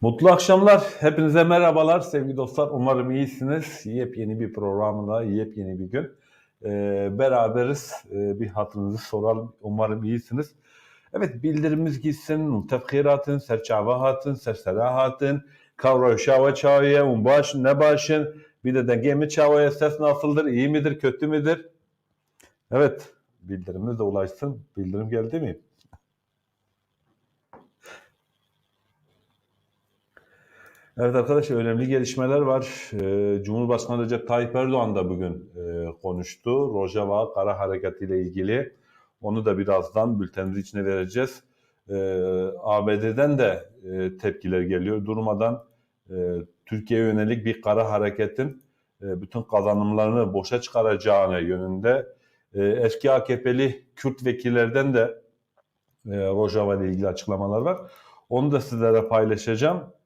Mutlu akşamlar. Hepinize merhabalar sevgili dostlar. Umarım iyisiniz. Yepyeni bir programda, yepyeni bir gün. Ee, beraberiz. Ee, bir hatırınızı soralım. Umarım iyisiniz. Evet bildirimiz gitsin. Tefkiratın, serçavahatın, serserahatın, kavra şava çavaya, un başın, ne başın. Bir de denge mi ses nasıldır, iyi midir, kötü müdür? Evet bildirimiz de ulaşsın. Bildirim geldi mi? Evet arkadaşlar önemli gelişmeler var. Ee, Cumhurbaşkanı Recep Tayyip Erdoğan da bugün e, konuştu. Rojava Kara Harekatı ile ilgili. Onu da birazdan bültenimiz içine vereceğiz. Ee, ABD'den de e, tepkiler geliyor. Durmadan e, Türkiye'ye yönelik bir kara hareketin e, bütün kazanımlarını boşa çıkaracağını yönünde eski AKP'li Kürt vekillerden de Rojava ile ilgili açıklamalar var. Onu da sizlere paylaşacağım.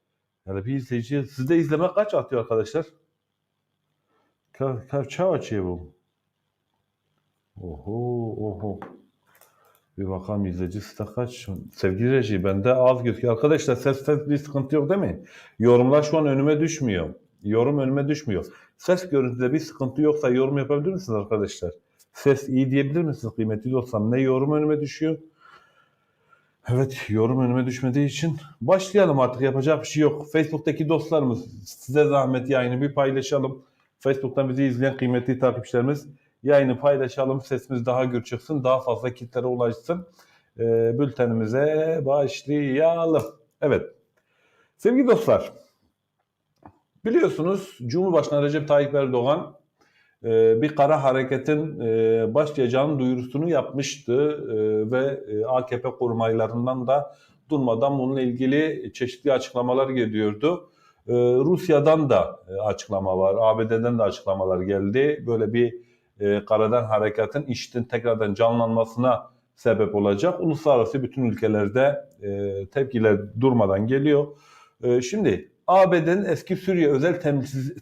Yani bir izleyici, sizde izleme kaç atıyor arkadaşlar? Ka kaç açıyor bu? Oho, oho. Bir bakalım izleyici sizde kaç? Sevgili reji bende az gözüküyor. Arkadaşlar ses ses bir sıkıntı yok değil mi? Yorumlar şu an önüme düşmüyor. Yorum önüme düşmüyor. Ses görüntüde bir sıkıntı yoksa yorum yapabilir misiniz arkadaşlar? Ses iyi diyebilir misiniz kıymetli dostlarım? Ne yorum önüme düşüyor? Evet, yorum önüme düşmediği için başlayalım artık yapacak bir şey yok. Facebook'taki dostlarımız size zahmet yayını bir paylaşalım. Facebook'tan bizi izleyen kıymetli takipçilerimiz yayını paylaşalım. Sesimiz daha gür çıksın, daha fazla kitlere ulaşsın. Ee, bültenimize başlayalım. Evet, sevgili dostlar, biliyorsunuz Cumhurbaşkanı Recep Tayyip Erdoğan e, bir kara hareketin e, başlayacağının duyurusunu yapmıştı e, ve AKP kurmaylarından da durmadan bununla ilgili çeşitli açıklamalar geliyordu. Rusya'dan da açıklama var, ABD'den de açıklamalar geldi. Böyle bir karadan hareketin işin tekrardan canlanmasına sebep olacak. Uluslararası bütün ülkelerde tepkiler durmadan geliyor. Şimdi ABD'nin eski Suriye özel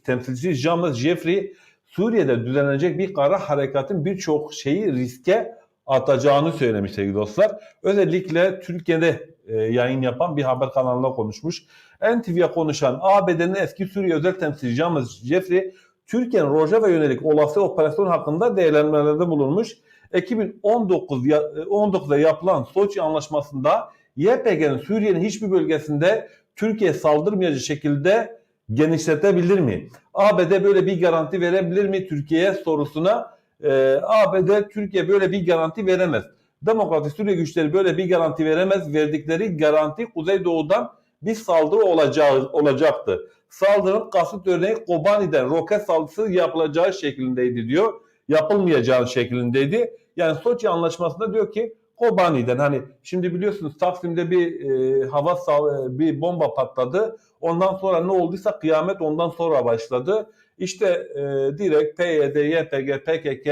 temsilcisi James Jeffrey Suriye'de düzenlenecek bir kara harekatın birçok şeyi riske atacağını söylemiş sevgili dostlar. Özellikle Türkiye'de e, yayın yapan bir haber kanalına konuşmuş. NTV'ye konuşan ABD'nin eski Suriye özel temsilcisi James Jeffrey, Türkiye'nin Rojava yönelik olası operasyon hakkında değerlendirmelerde bulunmuş. 2019 19'da e, yapılan Soçi anlaşmasında YPG'nin Suriye'nin hiçbir bölgesinde Türkiye saldırmayacak şekilde genişletebilir mi? ABD böyle bir garanti verebilir mi Türkiye'ye sorusuna e, ABD Türkiye böyle bir garanti veremez. Demokratik Suriye güçleri böyle bir garanti veremez. Verdikleri garanti Kuzeydoğu'dan bir saldırı olacağı, olacaktı. Saldırının kasıt örneği Kobani'den roket saldırısı yapılacağı şeklindeydi diyor. Yapılmayacağı şeklindeydi. Yani Soçi anlaşmasında diyor ki Kobani'den hani şimdi biliyorsunuz Taksim'de bir e, hava sal bir bomba patladı. Ondan sonra ne olduysa kıyamet ondan sonra başladı. İşte e, direkt PYD, YPG, PKK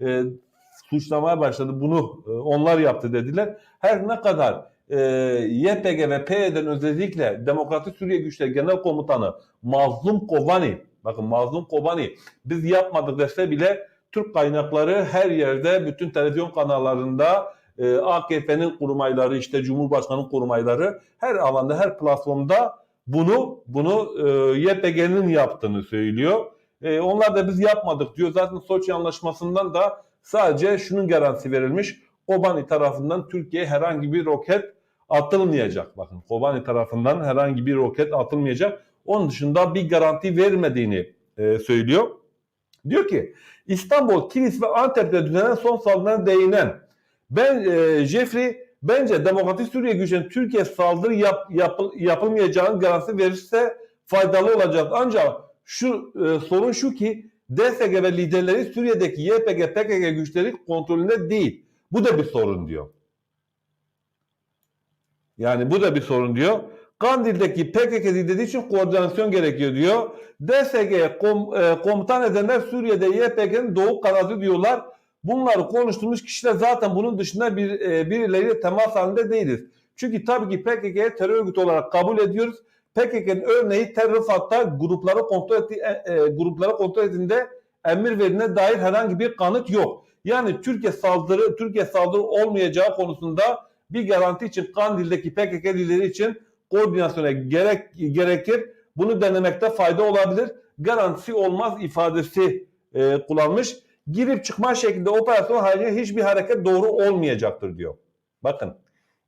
e, suçlamaya başladı. Bunu e, onlar yaptı dediler. Her ne kadar e, YPG ve PYD'nin özellikle Demokratik Suriye Güçleri Genel Komutanı Mazlum Kobani, bakın Mazlum Kobani biz yapmadık dese bile Türk kaynakları her yerde bütün televizyon kanallarında e, AKP'nin kurmayları işte Cumhurbaşkanı'nın kurmayları her alanda her platformda bunu bunu e, YPG'nin yaptığını söylüyor. E, onlar da biz yapmadık diyor. Zaten Soçi Anlaşması'ndan da sadece şunun garantisi verilmiş. Kobani tarafından Türkiye'ye herhangi bir roket atılmayacak. Bakın Kobani tarafından herhangi bir roket atılmayacak. Onun dışında bir garanti vermediğini e, söylüyor. Diyor ki İstanbul, Kilis ve Antep'te düzenlenen son saldırılarına değinen ben e, Jeffrey bence Demokratik Suriye güçlerinin Türkiye saldırı yap, yap, yapılmayacağını garantisi verirse faydalı olacak. Ancak şu e, sorun şu ki DSG ve liderleri Suriye'deki YPG, PKK güçleri kontrolünde değil. Bu da bir sorun diyor. Yani bu da bir sorun diyor. Kandil'deki PKK lideri için koordinasyon gerekiyor diyor. DSG'ye kom, e, komutan edenler Suriye'de YPG'nin doğu kanadı diyorlar. Bunları konuştuğumuz kişiler zaten bunun dışında bir e, birileriyle temas halinde değiliz. Çünkü tabii ki PKK'ye terör örgütü olarak kabul ediyoruz. PKK'nın örneği terör hatta grupları kontrol ettiği, e, e, grupları kontrol ettiğinde emir verine dair herhangi bir kanıt yok. Yani Türkiye saldırı Türkiye saldırı olmayacağı konusunda bir garanti için Kandil'deki PKK lideri için koordinasyona gerek gerekir. Bunu denemekte fayda olabilir. Garantisi olmaz ifadesi e, kullanmış. Girip çıkma şeklinde operasyon haricinde hiçbir hareket doğru olmayacaktır diyor. Bakın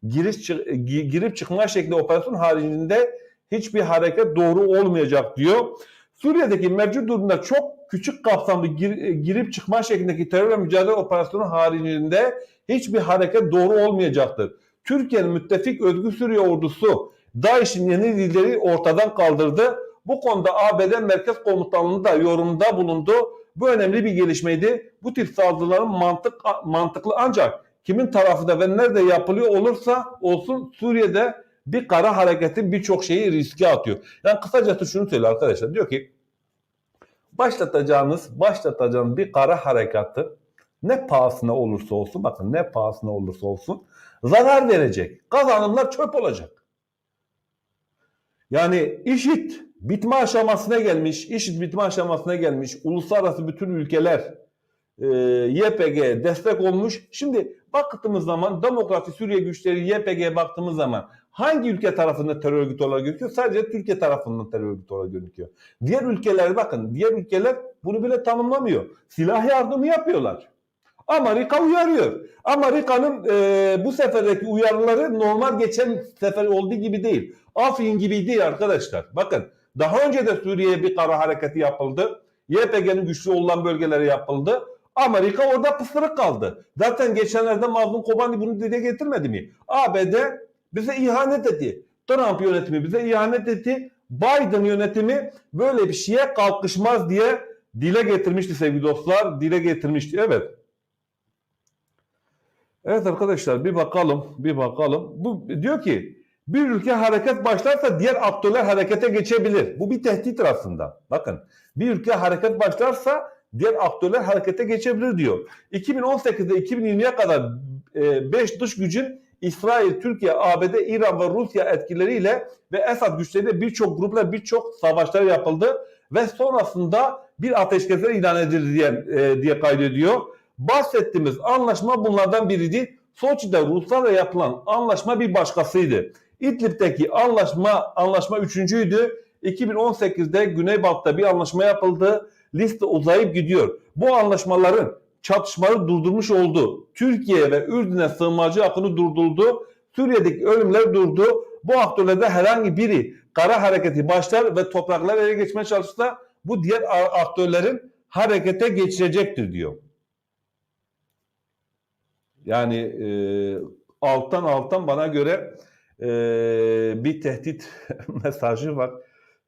giriş girip çıkma şeklinde operasyon haricinde hiçbir hareket doğru olmayacak diyor. Suriye'deki mevcut durumda çok küçük kapsamlı gir- girip çıkma şeklindeki terörle mücadele operasyonu haricinde hiçbir hareket doğru olmayacaktır. Türkiye'nin müttefik Özgür Suriye ordusu DAEŞ'in yeni lideri ortadan kaldırdı. Bu konuda ABD Merkez Komutanlığı da yorumda bulundu. Bu önemli bir gelişmeydi. Bu tip saldırıların mantık mantıklı ancak kimin tarafında ve nerede yapılıyor olursa olsun Suriye'de bir kara hareketi birçok şeyi riske atıyor. Yani kısacası şunu söylüyor arkadaşlar. Diyor ki başlatacağınız, başlatacağınız bir kara harekatı ne pahasına olursa olsun bakın ne pahasına olursa olsun zarar verecek. Kazanımlar çöp olacak. Yani işit bitme aşamasına gelmiş, işit bitme aşamasına gelmiş. Uluslararası bütün ülkeler e, YPG destek olmuş. Şimdi baktığımız zaman Demokrasi Suriye güçleri YPG'ye baktığımız zaman hangi ülke tarafında terör örgütü olarak gözüküyor? Sadece Türkiye tarafından terör örgütü olarak gözüküyor. Diğer ülkeler bakın diğer ülkeler bunu bile tanımlamıyor. Silah yardımı yapıyorlar. Amerika uyarıyor. Amerika'nın e, bu seferdeki uyarıları normal geçen sefer olduğu gibi değil. Afrin gibi değil arkadaşlar. Bakın daha önce de Suriye'ye bir kara hareketi yapıldı. YPG'nin güçlü olan bölgelere yapıldı. Amerika orada pısırık kaldı. Zaten geçenlerde Mazlum Kobani bunu dile getirmedi mi? ABD bize ihanet etti. Trump yönetimi bize ihanet etti. Biden yönetimi böyle bir şeye kalkışmaz diye dile getirmişti sevgili dostlar. Dile getirmişti. Evet. Evet arkadaşlar bir bakalım, bir bakalım. Bu diyor ki bir ülke hareket başlarsa diğer aktörler harekete geçebilir. Bu bir tehdit aslında. Bakın bir ülke hareket başlarsa diğer aktörler harekete geçebilir diyor. 2018'de 2020'ye kadar 5 dış gücün İsrail, Türkiye, ABD, İran ve Rusya etkileriyle ve Esad güçleriyle birçok grupla birçok savaşlar yapıldı ve sonrasında bir ateşkesler ilan edildi diye, e, diye kaydediyor. Bahsettiğimiz anlaşma bunlardan biriydi. Soçi'de Ruslarla yapılan anlaşma bir başkasıydı. İdlib'deki anlaşma anlaşma üçüncüydü. 2018'de Güneybatı'da bir anlaşma yapıldı. Liste uzayıp gidiyor. Bu anlaşmaların çatışmaları durdurmuş oldu. Türkiye ve Ürdün'e sığınmacı akını durdurdu. Suriye'deki ölümler durdu. Bu aktörlerde herhangi biri kara hareketi başlar ve toprakları ele geçmeye çalışırsa bu diğer aktörlerin harekete geçirecektir diyor. Yani e, alttan alttan bana göre e, bir tehdit mesajı var.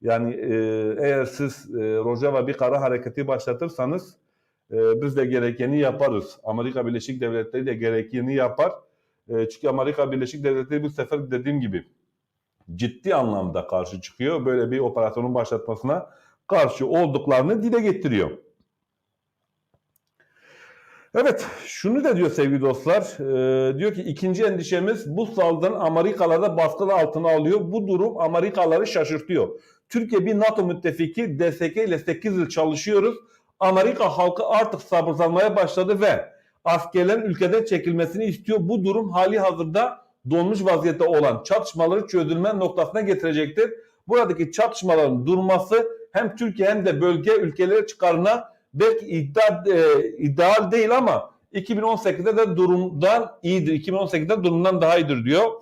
Yani e, eğer siz e, Rojava bir kara hareketi başlatırsanız e, biz de gerekeni yaparız. Amerika Birleşik Devletleri de gerekeni yapar. E, çünkü Amerika Birleşik Devletleri bu sefer dediğim gibi ciddi anlamda karşı çıkıyor. Böyle bir operasyonun başlatmasına karşı olduklarını dile getiriyor. Evet, şunu da diyor sevgili dostlar. E, diyor ki ikinci endişemiz bu saldırının Amerikalarda baskılı altına alıyor. Bu durum Amerikalıları şaşırtıyor. Türkiye bir NATO müttefiki DSK ile 8 yıl çalışıyoruz. Amerika halkı artık sabırsızlanmaya başladı ve askerlerin ülkeden çekilmesini istiyor. Bu durum hali hazırda donmuş vaziyette olan çatışmaları çözülme noktasına getirecektir. Buradaki çatışmaların durması hem Türkiye hem de bölge ülkeleri çıkarına belki iddia, e, ideal değil ama 2018'de de durumdan iyidir. 2018'de durumdan daha iyidir diyor.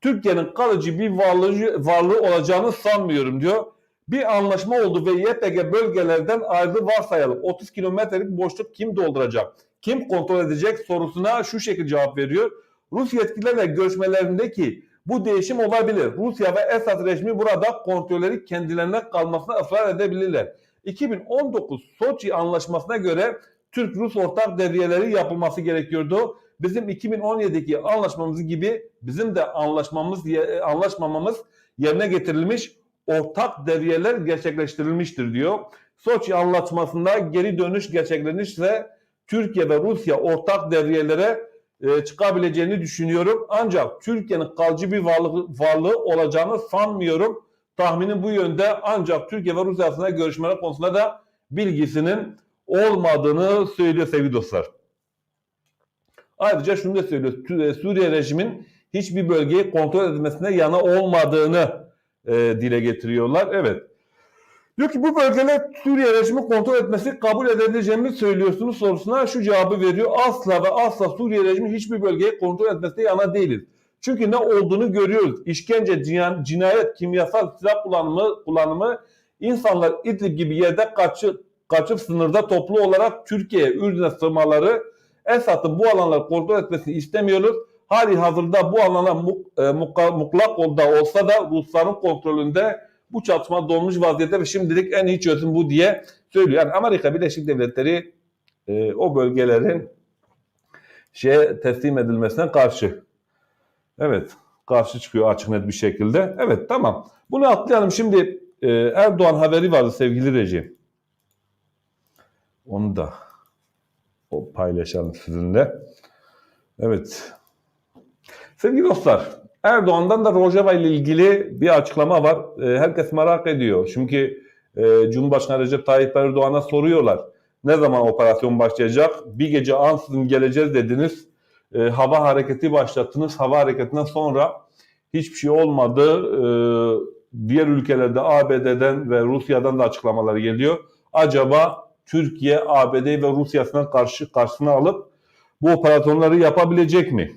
Türkiye'nin kalıcı bir varlığı, varlığı olacağını sanmıyorum diyor. Bir anlaşma oldu ve YPG bölgelerden ayrı varsayalım. 30 kilometrelik boşluk kim dolduracak? Kim kontrol edecek sorusuna şu şekilde cevap veriyor. Rus yetkililerle görüşmelerindeki bu değişim olabilir. Rusya ve Esad rejimi burada kontrolleri kendilerine kalmasına ısrar edebilirler. 2019 Soçi anlaşmasına göre Türk-Rus ortak devriyeleri yapılması gerekiyordu. Bizim 2017'deki anlaşmamız gibi bizim de anlaşmamız anlaşmamamız yerine getirilmiş ortak devriyeler gerçekleştirilmiştir diyor. Soçi anlaşmasında geri dönüş gerçekleşirse Türkiye ve Rusya ortak devriyelere e, çıkabileceğini düşünüyorum. Ancak Türkiye'nin kalıcı bir varlığı, varlığı olacağını sanmıyorum. Tahminim bu yönde ancak Türkiye ve Rusya arasında görüşmeler konusunda da bilgisinin olmadığını söylüyor sevgili dostlar. Ayrıca şunu da söylüyor. Suriye rejimin hiçbir bölgeyi kontrol edilmesine yana olmadığını e, dile getiriyorlar. Evet. Diyor ki bu bölgeler Suriye rejimi kontrol etmesi kabul edebileceğimi söylüyorsunuz sorusuna şu cevabı veriyor. Asla ve asla Suriye rejimi hiçbir bölgeyi kontrol etmesine yana değiliz. Çünkü ne olduğunu görüyoruz. İşkence, cina- cinayet, kimyasal silah kullanımı, kullanımı insanlar İdlib gibi yerde kaçıp, kaçıp sınırda toplu olarak Türkiye'ye, Ürdün'e sığmaları Esad'ın bu alanları kontrol etmesini istemiyoruz. Hali hazırda bu alanlar mu- e, mutlak da olsa da Rusların kontrolünde bu çatışma dolmuş vaziyette ve şimdilik en iyi çözüm bu diye söylüyor. Yani Amerika Birleşik Devletleri e, o bölgelerin şeye teslim edilmesine karşı. Evet, karşı çıkıyor açık net bir şekilde. Evet, tamam. Bunu atlayalım. Şimdi e, Erdoğan haberi vardı sevgili reji. Onu da o paylaşalım sizinle. Evet. Sevgili dostlar, Erdoğan'dan da Rojava ile ilgili bir açıklama var. E, herkes merak ediyor. Çünkü e, Cumhurbaşkanı Recep Tayyip Erdoğan'a soruyorlar. Ne zaman operasyon başlayacak? Bir gece ansızın geleceğiz dediniz. E, hava hareketi başlattınız. Hava hareketinden sonra hiçbir şey olmadı. E, diğer ülkelerde ABD'den ve Rusya'dan da açıklamalar geliyor. Acaba Türkiye ABD ve Rusya'sına karşı karşısına alıp bu operasyonları yapabilecek mi?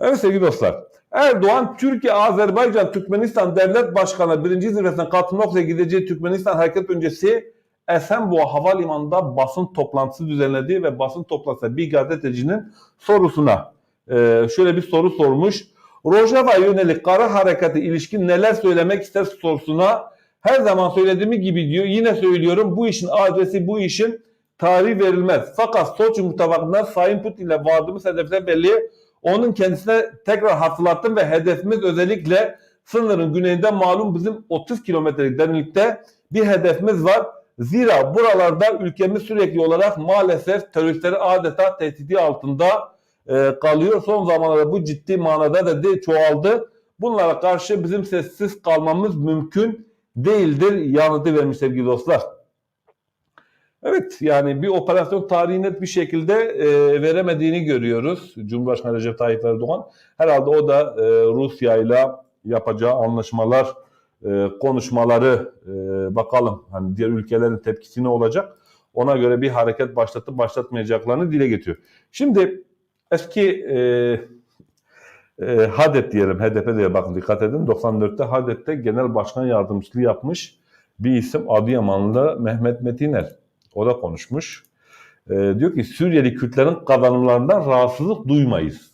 Evet sevgili dostlar. Erdoğan, Türkiye, Azerbaycan, Türkmenistan Devlet Başkanı birinci zirvesine katılmak üzere gideceği Türkmenistan hareket öncesi Esenboğa Havalimanı'nda basın toplantısı düzenledi ve basın toplantısında bir gazetecinin sorusuna e, şöyle bir soru sormuş. Rojava yönelik kara hareketi ilişkin neler söylemek ister sorusuna her zaman söylediğimi gibi diyor. Yine söylüyorum bu işin adresi bu işin tarihi verilmez. Fakat Soçi mutabakından Sayın Putin ile vardığımız hedefler belli. Onun kendisine tekrar hatırlattım ve hedefimiz özellikle sınırın güneyinde malum bizim 30 kilometrelik derinlikte bir hedefimiz var. Zira buralarda ülkemiz sürekli olarak maalesef teröristleri adeta tehdidi altında e, kalıyor. Son zamanlarda bu ciddi manada da de çoğaldı. Bunlara karşı bizim sessiz kalmamız mümkün değildir. Yanıtı vermiş sevgili dostlar. Evet yani bir operasyon tarihi net bir şekilde e, veremediğini görüyoruz. Cumhurbaşkanı Recep Tayyip Erdoğan. Herhalde o da e, Rusya ile yapacağı anlaşmalar, e, konuşmaları e, bakalım hani diğer ülkelerin tepkisi ne olacak? Ona göre bir hareket başlatıp başlatmayacaklarını dile getiriyor. Şimdi eski e, e, HADEP diyelim, HDP diye bakın dikkat edin. 94'te HADEP'te genel başkan yardımcılığı yapmış bir isim Adıyamanlı Mehmet Metiner. O da konuşmuş. E, diyor ki Suriyeli Kürtlerin kazanımlarından rahatsızlık duymayız.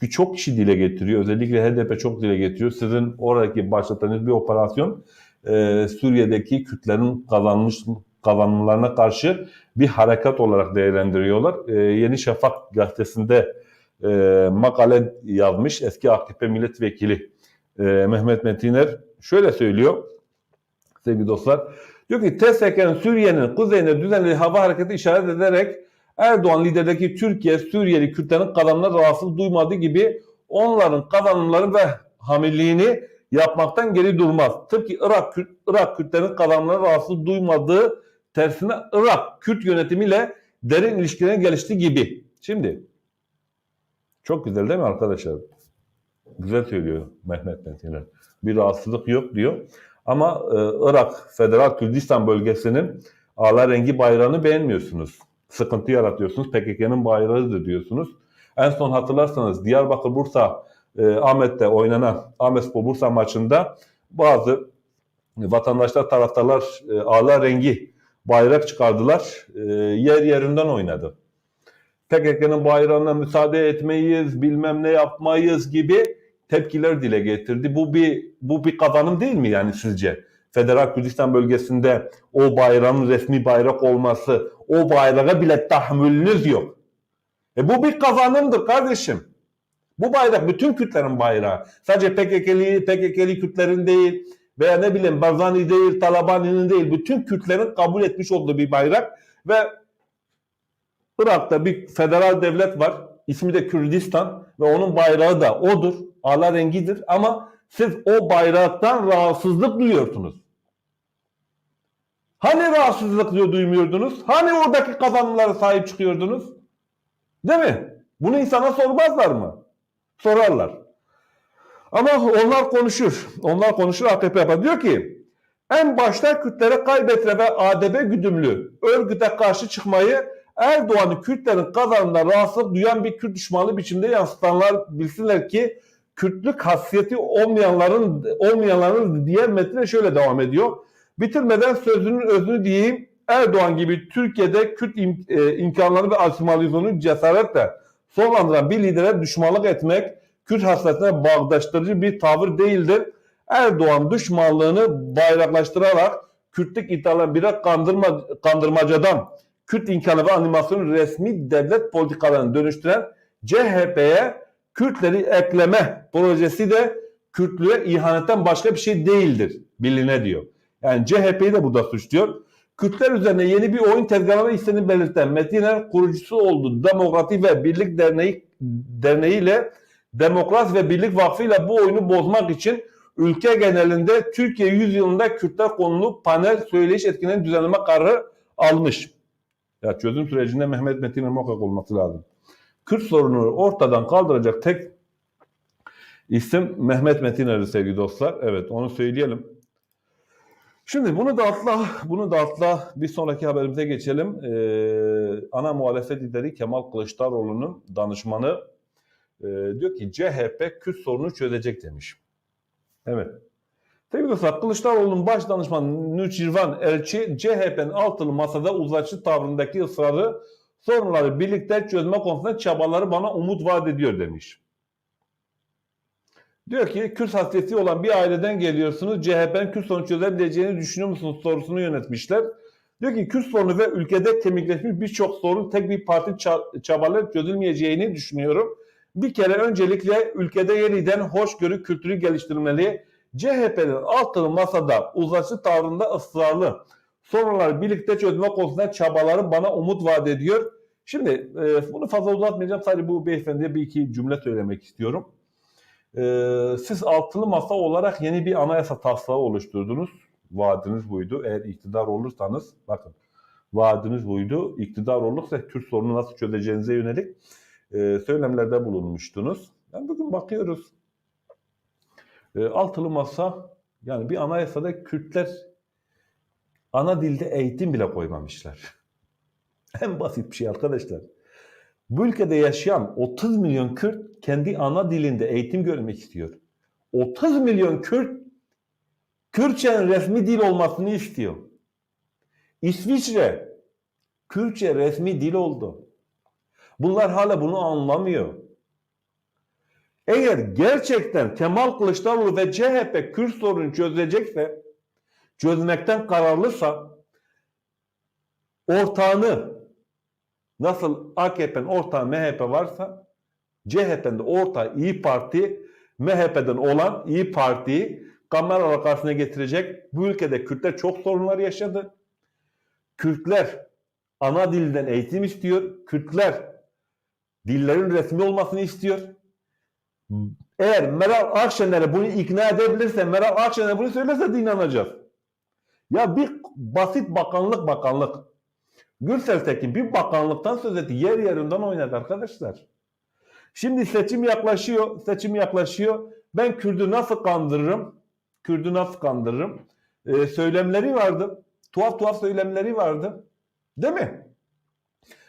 Çünkü çok kişi dile getiriyor. Özellikle HDP çok dile getiriyor. Sizin oradaki başlattığınız bir operasyon e, Suriye'deki Kürtlerin kazanmış kazanımlarına karşı bir harekat olarak değerlendiriyorlar. E, Yeni Şafak gazetesinde e, makale yazmış eski AKP milletvekili e, Mehmet Metiner. Şöyle söylüyor sevgili dostlar. Diyor ki TSK'nın Suriye'nin kuzeyine düzenlediği hava hareketi işaret ederek Erdoğan liderdeki Türkiye Suriyeli Kürtlerin kazanımlarına rahatsız duymadığı gibi onların kazanımları ve hamilliğini yapmaktan geri durmaz. Tıpkı Irak, Kürt, Irak Kürtlerin kazanımlarına rahatsız duymadığı tersine Irak Kürt yönetimiyle derin ilişkilerin geliştiği gibi. Şimdi çok güzel değil mi arkadaşlar? Güzel söylüyor Mehmet Metiner. Bir rahatsızlık yok diyor. Ama e, Irak Federal Kürdistan bölgesinin ağla rengi bayrağını beğenmiyorsunuz. Sıkıntı yaratıyorsunuz. PKK'nın bayrağıdır diyorsunuz. En son hatırlarsanız Diyarbakır Bursa e, Ahmet'te oynanan Ahmetspor Bursa maçında bazı vatandaşlar taraftarlar e, ağla rengi bayrak çıkardılar. E, yer yerinden oynadı. PKK'nın bayrağına müsaade etmeyiz, bilmem ne yapmayız gibi tepkiler dile getirdi. Bu bir bu bir kazanım değil mi yani sizce? Federal Kürdistan bölgesinde o bayrağın resmi bayrak olması, o bayrağa bile tahammülünüz yok. E bu bir kazanımdır kardeşim. Bu bayrak bütün Kürtlerin bayrağı. Sadece PKK'li, PKK'li Kürtlerin değil veya ne bileyim Barzani değil, Talabani'nin değil. Bütün Kürtlerin kabul etmiş olduğu bir bayrak ve Irak'ta bir federal devlet var. İsmi de Kürdistan ve onun bayrağı da odur. Ala rengidir ama siz o bayraktan rahatsızlık duyuyorsunuz. Hani rahatsızlık duymuyordunuz? Hani oradaki kazanımlara sahip çıkıyordunuz? Değil mi? Bunu insana sormazlar mı? Sorarlar. Ama onlar konuşur. Onlar konuşur AKP yapar. Diyor ki en başta Kürtlere kaybetre ve ADB güdümlü örgüte karşı çıkmayı Erdoğan'ı Kürtlerin kazanında rahatsızlık duyan bir Kürt düşmanlığı biçimde yansıtanlar bilsinler ki Kürtlük hasiyeti olmayanların olmayanların diğer metne şöyle devam ediyor. Bitirmeden sözünün özünü diyeyim. Erdoğan gibi Türkiye'de Kürt im, e, imkanları ve asimilasyonu cesaretle sonlandıran bir lidere düşmanlık etmek Kürt hasretine bağdaştırıcı bir tavır değildir. Erdoğan düşmanlığını bayraklaştırarak Kürtlük iddialarını birer kandırma, kandırmacadan Kürt imkanı ve animasyonu resmi devlet politikalarını dönüştüren CHP'ye Kürtleri ekleme projesi de Kürtlüğe ihanetten başka bir şey değildir biline diyor. Yani CHP'yi de burada suçluyor. Kürtler üzerine yeni bir oyun tezgahına istediğini belirten Metiner kurucusu oldu. Demokrati ve Birlik Derneği Derneği ile Demokrasi ve Birlik Vakfı ile bu oyunu bozmak için ülke genelinde Türkiye 100 yılında Kürtler konulu panel söyleyiş etkinliğinin düzenleme kararı almış. Ya çözüm sürecinde Mehmet Metin'in muhakkak olması lazım. Kürt sorununu ortadan kaldıracak tek isim Mehmet Metiner'i sevgili dostlar. Evet onu söyleyelim. Şimdi bunu da atla, bunu da atla bir sonraki haberimize geçelim. Ee, ana muhalefet lideri Kemal Kılıçdaroğlu'nun danışmanı e, diyor ki CHP Kürt sorunu çözecek demiş. Evet. Sevgili dostlar Kılıçdaroğlu'nun baş danışmanı Nüçirvan Elçi CHP'nin altılı masada uzlaşıcı tavrındaki ısrarı sorunları birlikte çözme konusunda çabaları bana umut vaat ediyor demiş. Diyor ki Kürt hasreti olan bir aileden geliyorsunuz. CHP'nin Kürt sorunu çözebileceğini düşünüyor musunuz sorusunu yönetmişler. Diyor ki Kürt sorunu ve ülkede kemikleşmiş birçok sorun tek bir parti ça- çabalayıp çözülmeyeceğini düşünüyorum. Bir kere öncelikle ülkede yeniden hoşgörü kültürü geliştirmeli. CHP'nin altılı masada uzlaşı tavrında ısrarlı. Sorunları birlikte çözme konusunda çabaları bana umut vaat ediyor. Şimdi e, bunu fazla uzatmayacağım. Sadece bu beyefendiye bir iki cümle söylemek istiyorum. E, siz altılı masa olarak yeni bir anayasa taslağı oluşturdunuz. Vaadiniz buydu. Eğer iktidar olursanız bakın vaadiniz buydu. İktidar olursa Kürt sorunu nasıl çözeceğinize yönelik e, söylemlerde bulunmuştunuz. Yani bugün bakıyoruz. E, altılı masa yani bir anayasada Kürtler ana dilde eğitim bile koymamışlar. en basit bir şey arkadaşlar. Bu ülkede yaşayan 30 milyon Kürt kendi ana dilinde eğitim görmek istiyor. 30 milyon Kürt Kürtçenin resmi dil olmasını istiyor. İsviçre Kürtçe resmi dil oldu. Bunlar hala bunu anlamıyor. Eğer gerçekten Kemal Kılıçdaroğlu ve CHP Kürt sorunu çözecekse, çözmekten kararlısa ortağını nasıl AKP'nin ortağı MHP varsa CHP'nin de ortağı İyi Parti MHP'den olan İyi Parti'yi kameralar karşısına getirecek. Bu ülkede Kürtler çok sorunlar yaşadı. Kürtler ana dilden eğitim istiyor. Kürtler dillerin resmi olmasını istiyor. Eğer Meral Akşener'e bunu ikna edebilirse, Meral Akşener bunu söylerse de inanacağız. Ya bir basit bakanlık bakanlık. Gürsel Tekin bir bakanlıktan söz etti. Yer yerinden oynadı arkadaşlar. Şimdi seçim yaklaşıyor. Seçim yaklaşıyor. Ben Kürt'ü nasıl kandırırım? Kürt'ü nasıl kandırırım? Ee, söylemleri vardı. Tuhaf tuhaf söylemleri vardı. Değil mi?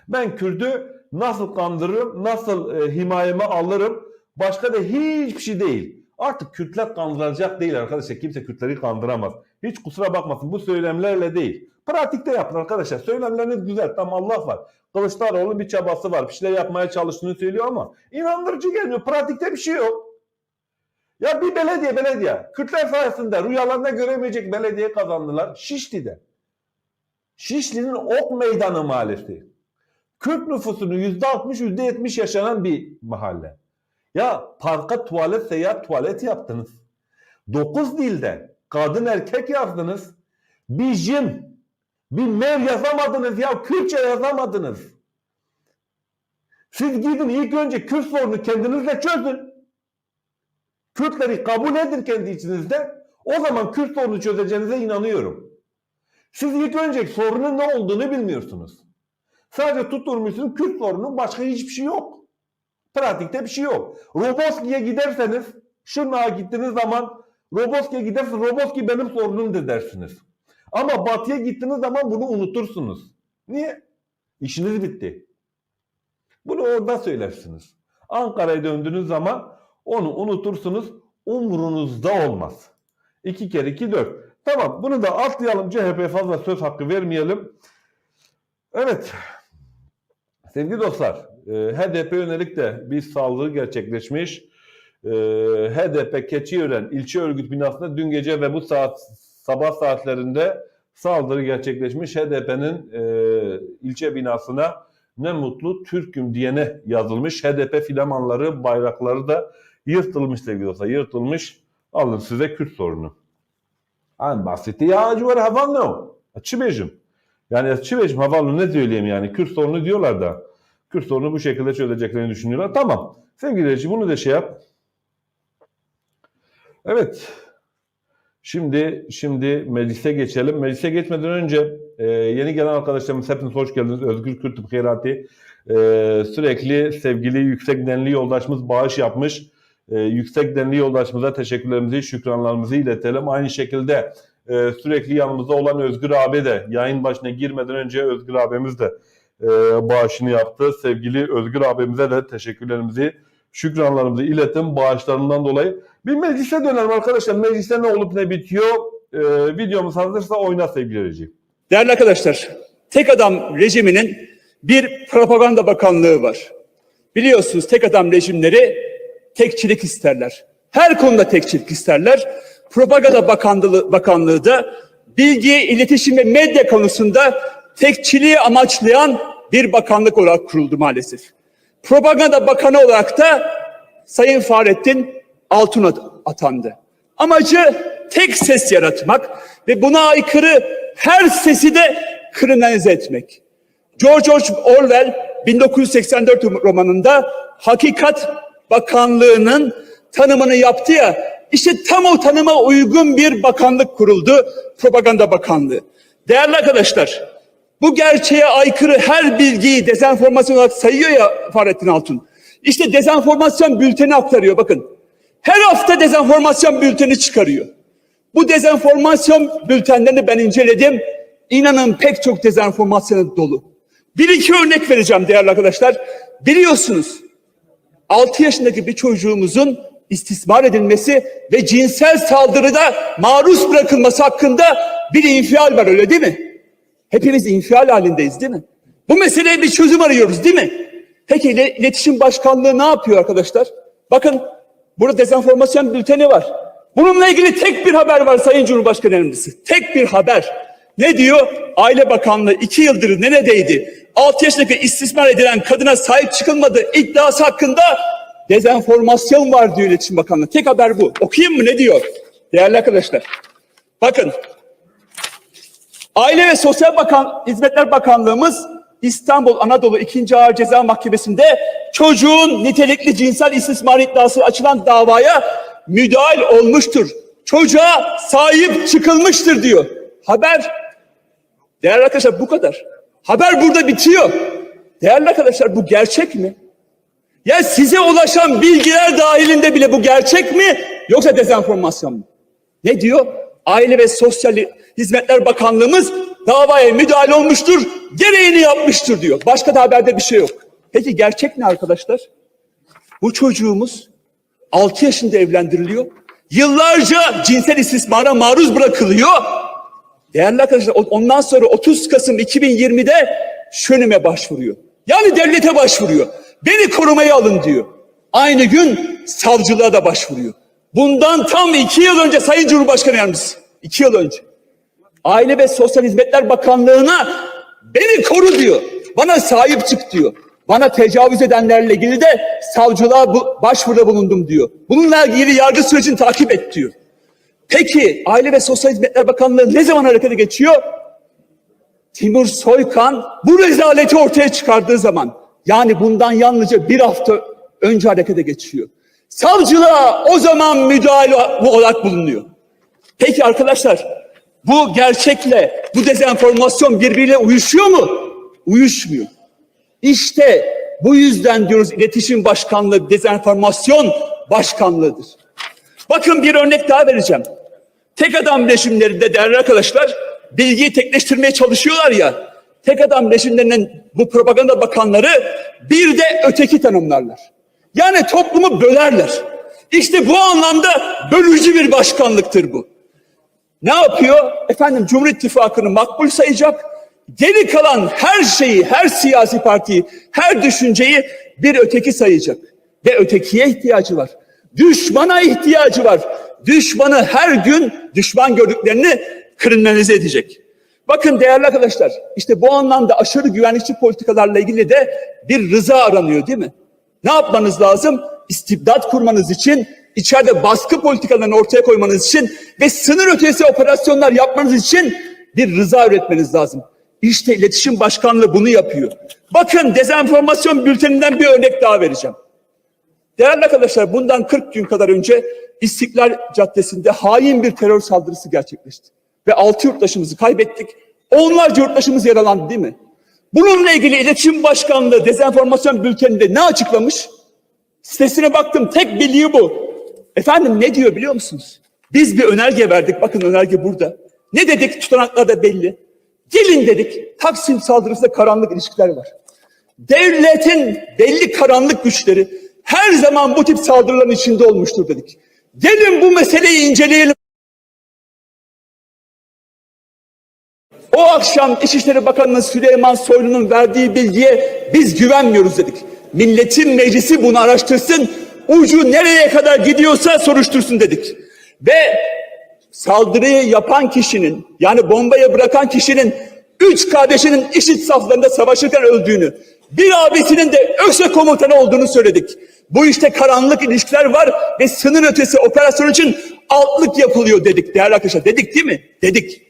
Ben Kürt'ü nasıl kandırırım? Nasıl e, himayeme alırım? Başka da hiçbir şey değil. Artık Kürtler kandırılacak değil arkadaşlar. Kimse Kürtleri kandıramaz. Hiç kusura bakmasın bu söylemlerle değil. Pratikte yapın arkadaşlar. Söylemleriniz güzel. Tam Allah var. Kılıçdaroğlu'nun bir çabası var. Bir şeyler yapmaya çalıştığını söylüyor ama inandırıcı gelmiyor. Pratikte bir şey yok. Ya bir belediye belediye. Kürtler sayesinde rüyalarında göremeyecek belediye kazandılar. Şişli'de. Şişli'nin ok meydanı mahallesi. Kürt nüfusunun %60 %70 yaşanan bir mahalle. Ya parka tuvalet seyahat tuvalet yaptınız. 9 dilde kadın erkek yazdınız. Bir bir mev yazamadınız ya Kürtçe yazamadınız. Siz gidin ilk önce Kürt sorunu kendinizle çözün. Kürtleri kabul edin kendi içinizde. O zaman Kürt sorunu çözeceğinize inanıyorum. Siz ilk önce sorunun ne olduğunu bilmiyorsunuz. Sadece tutturmuşsunuz Kürt sorunu başka hiçbir şey yok. Pratikte bir şey yok. Roboski'ye giderseniz Şırnak'a gittiğiniz zaman Roboski'ye gidersiniz. Roboski benim sorunumdur dersiniz. Ama Batı'ya gittiğiniz zaman bunu unutursunuz. Niye? İşiniz bitti. Bunu orada söylersiniz. Ankara'ya döndüğünüz zaman onu unutursunuz. Umrunuzda olmaz. 2 kere 2 4. Tamam bunu da atlayalım. CHP'ye fazla söz hakkı vermeyelim. Evet. Sevgili dostlar, e, HDP yönelik de bir saldırı gerçekleşmiş. E, HDP Keçiören ilçe örgüt binasında dün gece ve bu saat sabah saatlerinde saldırı gerçekleşmiş. HDP'nin e, ilçe binasına ne mutlu Türk'üm diyene yazılmış. HDP filamanları, bayrakları da yırtılmış sevgili dostlar. Yırtılmış. Alın size Kürt sorunu. En basiti ya acıvar havalno. Açıbejim. Yani açıbejim havalno ne söyleyeyim yani. Kürt sorunu diyorlar da. Kürt sorunu bu şekilde çözeceklerini düşünüyorlar. Tamam. Sevgili Recep bunu da şey yap. Evet. Şimdi şimdi meclise geçelim. Meclise geçmeden önce e, yeni gelen arkadaşlarımız hepiniz hoş geldiniz. Özgür Kürtüp Heyrati e, sürekli sevgili yüksek denli yoldaşımız bağış yapmış. E, yüksek denli yoldaşımıza teşekkürlerimizi, şükranlarımızı iletelim. Aynı şekilde e, sürekli yanımızda olan Özgür abi de yayın başına girmeden önce Özgür abimiz de e, bağışını yaptı. Sevgili Özgür abimize de teşekkürlerimizi, şükranlarımızı iletin bağışlarından dolayı. Bir meclise dönelim arkadaşlar. Mecliste ne olup ne bitiyor? Ee, videomuz hazırsa oyna sevgili Recep. Değerli arkadaşlar, tek adam rejiminin bir propaganda bakanlığı var. Biliyorsunuz tek adam rejimleri tekçilik isterler. Her konuda tekçilik isterler. Propaganda bakanlığı, bakanlığı da bilgi, iletişim ve medya konusunda tekçiliği amaçlayan bir bakanlık olarak kuruldu maalesef. Propaganda bakanı olarak da Sayın Fahrettin Altun at- atandı. Amacı tek ses yaratmak ve buna aykırı her sesi de kriminalize etmek. George Orwell 1984 romanında Hakikat Bakanlığı'nın tanımını yaptı ya, işte tam o tanıma uygun bir bakanlık kuruldu, Propaganda Bakanlığı. Değerli arkadaşlar, bu gerçeğe aykırı her bilgiyi dezenformasyon olarak sayıyor ya Fahrettin Altun. İşte dezenformasyon bülteni aktarıyor bakın. Her hafta dezenformasyon bülteni çıkarıyor. Bu dezenformasyon bültenlerini ben inceledim. İnanın pek çok dezenformasyon dolu. Bir iki örnek vereceğim değerli arkadaşlar. Biliyorsunuz 6 yaşındaki bir çocuğumuzun istismar edilmesi ve cinsel saldırıda maruz bırakılması hakkında bir infial var öyle değil mi? Hepimiz infial halindeyiz değil mi? Bu meseleye bir çözüm arıyoruz değil mi? Peki ile- iletişim başkanlığı ne yapıyor arkadaşlar? Bakın burada dezenformasyon bülteni var. Bununla ilgili tek bir haber var Sayın Cumhurbaşkanı Yardımcısı. Tek bir haber. Ne diyor? Aile Bakanlığı iki yıldır neredeydi? 6 yaşındaki istismar edilen kadına sahip çıkılmadığı iddiası hakkında dezenformasyon var diyor İletişim Bakanlığı. Tek haber bu. Okuyayım mı ne diyor? Değerli arkadaşlar. Bakın Aile ve Sosyal Bakan Hizmetler Bakanlığımız İstanbul Anadolu 2. Ağır Ceza Mahkemesi'nde çocuğun nitelikli cinsel istismar iddiası açılan davaya müdahil olmuştur. Çocuğa sahip çıkılmıştır diyor. Haber. Değerli arkadaşlar bu kadar. Haber burada bitiyor. Değerli arkadaşlar bu gerçek mi? Ya size ulaşan bilgiler dahilinde bile bu gerçek mi yoksa dezenformasyon mu? Ne diyor? Aile ve Sosyal Hizmetler Bakanlığımız davaya müdahale olmuştur, gereğini yapmıştır diyor. Başka da haberde bir şey yok. Peki gerçek ne arkadaşlar? Bu çocuğumuz 6 yaşında evlendiriliyor. Yıllarca cinsel istismara maruz bırakılıyor. Değerli arkadaşlar ondan sonra 30 Kasım 2020'de şönüme başvuruyor. Yani devlete başvuruyor. Beni korumaya alın diyor. Aynı gün savcılığa da başvuruyor. Bundan tam iki yıl önce Sayın Cumhurbaşkanı Yardımcısı. iki yıl önce. Aile ve Sosyal Hizmetler Bakanlığı'na beni koru diyor. Bana sahip çık diyor. Bana tecavüz edenlerle ilgili de savcılığa bu, başvuruda bulundum diyor. Bununla ilgili yargı sürecini takip et diyor. Peki Aile ve Sosyal Hizmetler Bakanlığı ne zaman harekete geçiyor? Timur Soykan bu rezaleti ortaya çıkardığı zaman yani bundan yalnızca bir hafta önce harekete geçiyor. Savcılığa o zaman müdahale olarak bulunuyor. Peki arkadaşlar bu gerçekle bu dezenformasyon birbiriyle uyuşuyor mu? Uyuşmuyor. İşte bu yüzden diyoruz iletişim başkanlığı dezenformasyon başkanlığıdır. Bakın bir örnek daha vereceğim. Tek adam rejimlerinde değerli arkadaşlar bilgiyi tekleştirmeye çalışıyorlar ya. Tek adam rejimlerinin bu propaganda bakanları bir de öteki tanımlarlar. Yani toplumu bölerler. İşte bu anlamda bölücü bir başkanlıktır bu. Ne yapıyor? Efendim Cumhur İttifakı'nı makbul sayacak. Geri kalan her şeyi, her siyasi partiyi, her düşünceyi bir öteki sayacak. Ve ötekiye ihtiyacı var. Düşmana ihtiyacı var. Düşmanı her gün düşman gördüklerini kriminalize edecek. Bakın değerli arkadaşlar, işte bu anlamda aşırı güvenlikçi politikalarla ilgili de bir rıza aranıyor değil mi? Ne yapmanız lazım? İstibdat kurmanız için, içeride baskı politikalarını ortaya koymanız için ve sınır ötesi operasyonlar yapmanız için bir rıza üretmeniz lazım. İşte iletişim başkanlığı bunu yapıyor. Bakın dezenformasyon bülteninden bir örnek daha vereceğim. Değerli arkadaşlar bundan 40 gün kadar önce İstiklal Caddesi'nde hain bir terör saldırısı gerçekleşti. Ve 6 yurttaşımızı kaybettik. Onlarca yurttaşımız yaralandı değil mi? Bununla ilgili İletişim Başkanlığı dezenformasyon bülteninde ne açıklamış? Sitesine baktım tek bildiği bu. Efendim ne diyor biliyor musunuz? Biz bir önerge verdik. Bakın önerge burada. Ne dedik? Tutanaklarda belli. Gelin dedik. Taksim saldırısında karanlık ilişkiler var. Devletin belli karanlık güçleri her zaman bu tip saldırıların içinde olmuştur dedik. Gelin bu meseleyi inceleyelim. O akşam İçişleri Bakanı Süleyman Soylu'nun verdiği bilgiye biz güvenmiyoruz dedik. Milletin meclisi bunu araştırsın, ucu nereye kadar gidiyorsa soruştursun dedik. Ve saldırıyı yapan kişinin yani bombayı bırakan kişinin üç kardeşinin IŞİD saflarında savaşırken öldüğünü, bir abisinin de ÖSE komutanı olduğunu söyledik. Bu işte karanlık ilişkiler var ve sınır ötesi operasyon için altlık yapılıyor dedik değerli arkadaşlar. Dedik değil mi? Dedik.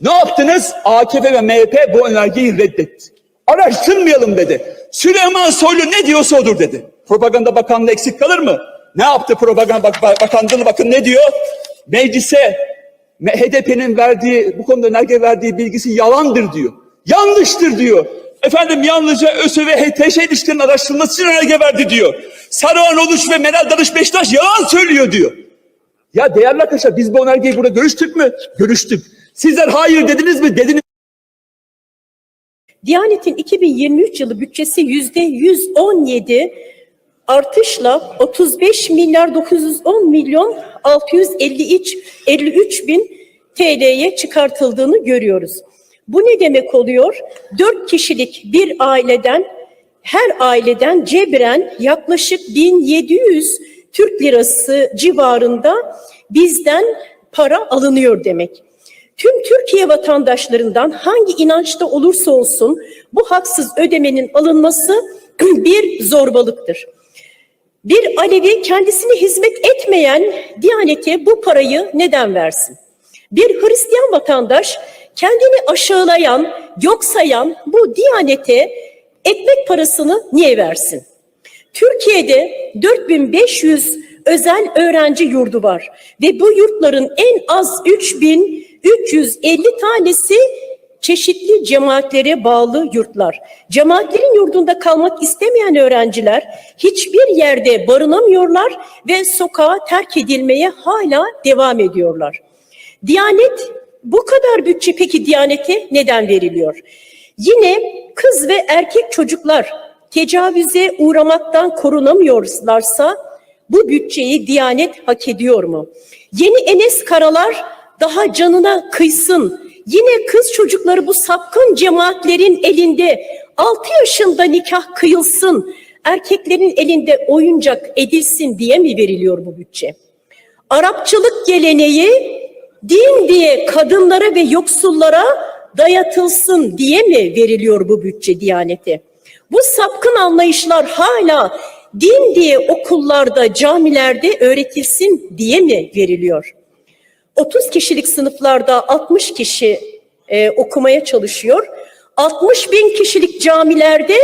Ne yaptınız? AKP ve MHP bu önergeyi reddetti. Araştırmayalım dedi. Süleyman Soylu ne diyorsa odur dedi. Propaganda Bakanlığı eksik kalır mı? Ne yaptı Propaganda Bak- Bak- Bakanlığı bakın ne diyor? Meclise me- HDP'nin verdiği bu konuda önerge verdiği bilgisi yalandır diyor. Yanlıştır diyor. Efendim yalnızca ÖSÖ ve HTŞ ilişkilerinin araştırılması için önerge verdi diyor. Saruhan Oluç ve Meral Danış Beşiktaş yalan söylüyor diyor. Ya değerli arkadaşlar biz bu önergeyi burada görüştük mü? Görüştük. Sizler hayır dediniz mi? Dediniz. Diyanet'in 2023 yılı bütçesi yüzde 117 artışla 35 milyar 910 milyon 653 53 bin TL'ye çıkartıldığını görüyoruz. Bu ne demek oluyor? 4 kişilik bir aileden her aileden cebren yaklaşık 1700 Türk lirası civarında bizden para alınıyor demek. Tüm Türkiye vatandaşlarından hangi inançta olursa olsun bu haksız ödemenin alınması bir zorbalıktır. Bir Alevi kendisine hizmet etmeyen Diyanete bu parayı neden versin? Bir Hristiyan vatandaş kendini aşağılayan, yok sayan bu Diyanete ekmek parasını niye versin? Türkiye'de 4500 özel öğrenci yurdu var ve bu yurtların en az 3350 tanesi çeşitli cemaatlere bağlı yurtlar. Cemaatlerin yurdunda kalmak istemeyen öğrenciler hiçbir yerde barınamıyorlar ve sokağa terk edilmeye hala devam ediyorlar. Diyanet bu kadar bütçe peki Diyanet'e neden veriliyor? Yine kız ve erkek çocuklar tecavüze uğramaktan korunamıyorlarsa bu bütçeyi Diyanet hak ediyor mu? Yeni Enes Karalar daha canına kıysın. Yine kız çocukları bu sapkın cemaatlerin elinde 6 yaşında nikah kıyılsın. Erkeklerin elinde oyuncak edilsin diye mi veriliyor bu bütçe? Arapçılık geleneği din diye kadınlara ve yoksullara dayatılsın diye mi veriliyor bu bütçe Diyanete? Bu sapkın anlayışlar hala din diye okullarda, camilerde öğretilsin diye mi veriliyor? 30 kişilik sınıflarda 60 kişi e, okumaya çalışıyor. 60 bin kişilik camilerde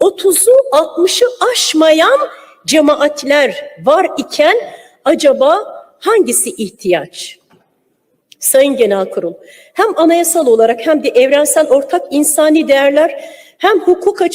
30'u 60'ı aşmayan cemaatler var iken acaba hangisi ihtiyaç? Sayın Genel Kurul, hem anayasal olarak hem de evrensel ortak insani değerler hem hukuk açısından